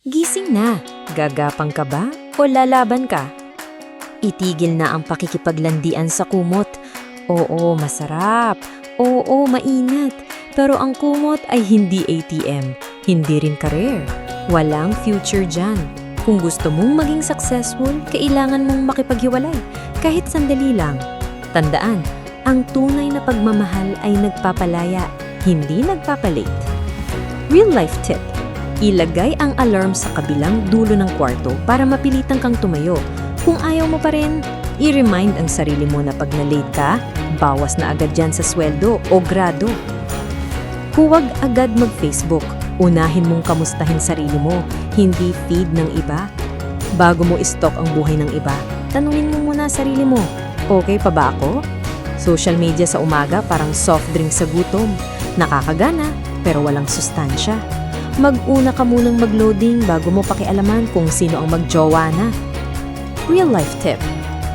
Gising na. Gagapang ka ba o lalaban ka? Itigil na ang pakikipaglandian sa kumot. Oo, masarap. Oo, mainat. Pero ang kumot ay hindi ATM. Hindi rin career. Walang future dyan. Kung gusto mong maging successful, kailangan mong makipaghiwalay. Kahit sandali lang. Tandaan, ang tunay na pagmamahal ay nagpapalaya, hindi nagpapalit. Real life tip. Ilagay ang alarm sa kabilang dulo ng kwarto para mapilitan kang tumayo. Kung ayaw mo pa rin, i-remind ang sarili mo na pag na-late ka, bawas na agad dyan sa sweldo o grado. Huwag agad mag-Facebook. Unahin mong kamustahin sarili mo, hindi feed ng iba. Bago mo istok ang buhay ng iba, tanungin mo muna sarili mo, okay pa ba ako? Social media sa umaga parang soft drink sa gutom. Nakakagana, pero walang sustansya. Mag-una ka munang mag-loading bago mo pakialaman kung sino ang magjowa na. Real life tip.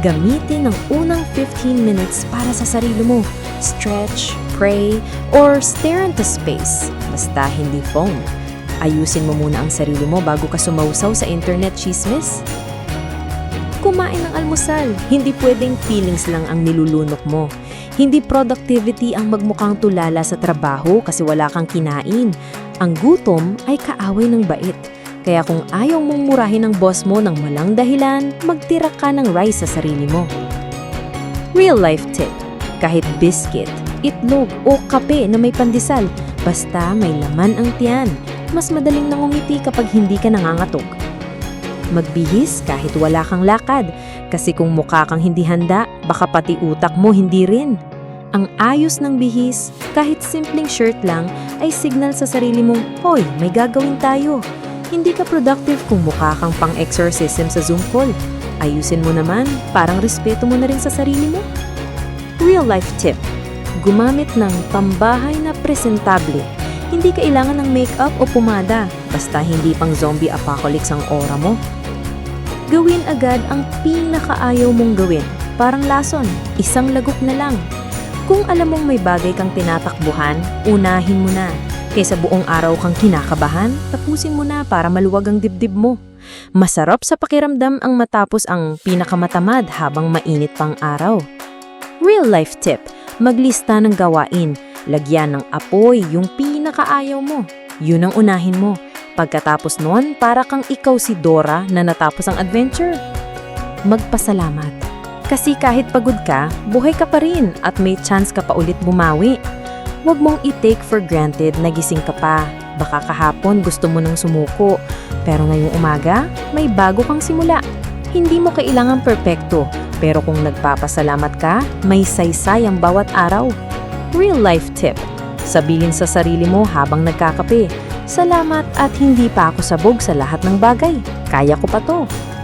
Gamitin ang unang 15 minutes para sa sarili mo. Stretch, pray, or stare into space. Basta hindi phone. Ayusin mo muna ang sarili mo bago ka sumausaw sa internet chismis. Kumain ng almusal. Hindi pwedeng feelings lang ang nilulunok mo. Hindi productivity ang magmukhang tulala sa trabaho kasi wala kang kinain. Ang gutom ay kaaway ng bait. Kaya kung ayaw mong murahin ng boss mo ng walang dahilan, magtira ka ng rice sa sarili mo. Real life tip. Kahit biscuit, itlog o kape na may pandesal, basta may laman ang tiyan. Mas madaling nangumiti kapag hindi ka nangangatog. Magbihis kahit wala kang lakad, kasi kung mukha kang hindi handa, baka pati utak mo hindi rin. Ang ayos ng bihis, kahit simpleng shirt lang, ay signal sa sarili mong, Hoy, may gagawin tayo. Hindi ka productive kung mukha kang pang-exorcism sa Zoom call. Ayusin mo naman, parang respeto mo na rin sa sarili mo. Real life tip. Gumamit ng pambahay na presentable. Hindi kailangan ng makeup o pumada, basta hindi pang zombie apocalypse ang aura mo. Gawin agad ang pinakaayaw mong gawin. Parang lason, isang lagok na lang. Kung alam mong may bagay kang tinatakbuhan, unahin mo na. Kaysa buong araw kang kinakabahan, tapusin mo na para maluwag ang dibdib mo. Masarap sa pakiramdam ang matapos ang pinakamatamad habang mainit pang araw. Real life tip, maglista ng gawain. Lagyan ng apoy yung pinakaayaw mo. Yun ang unahin mo. Pagkatapos nun, para kang ikaw si Dora na natapos ang adventure. Magpasalamat. Kasi kahit pagod ka, buhay ka pa rin at may chance ka pa ulit bumawi. Huwag mong i-take for granted na gising ka pa. Baka kahapon gusto mo nang sumuko, pero ngayong umaga, may bago kang simula. Hindi mo kailangan perpekto, pero kung nagpapasalamat ka, may saysay ang bawat araw. Real life tip. Sabilin sa sarili mo habang nagkakape. Salamat at hindi pa ako sabog sa lahat ng bagay. Kaya ko pa to.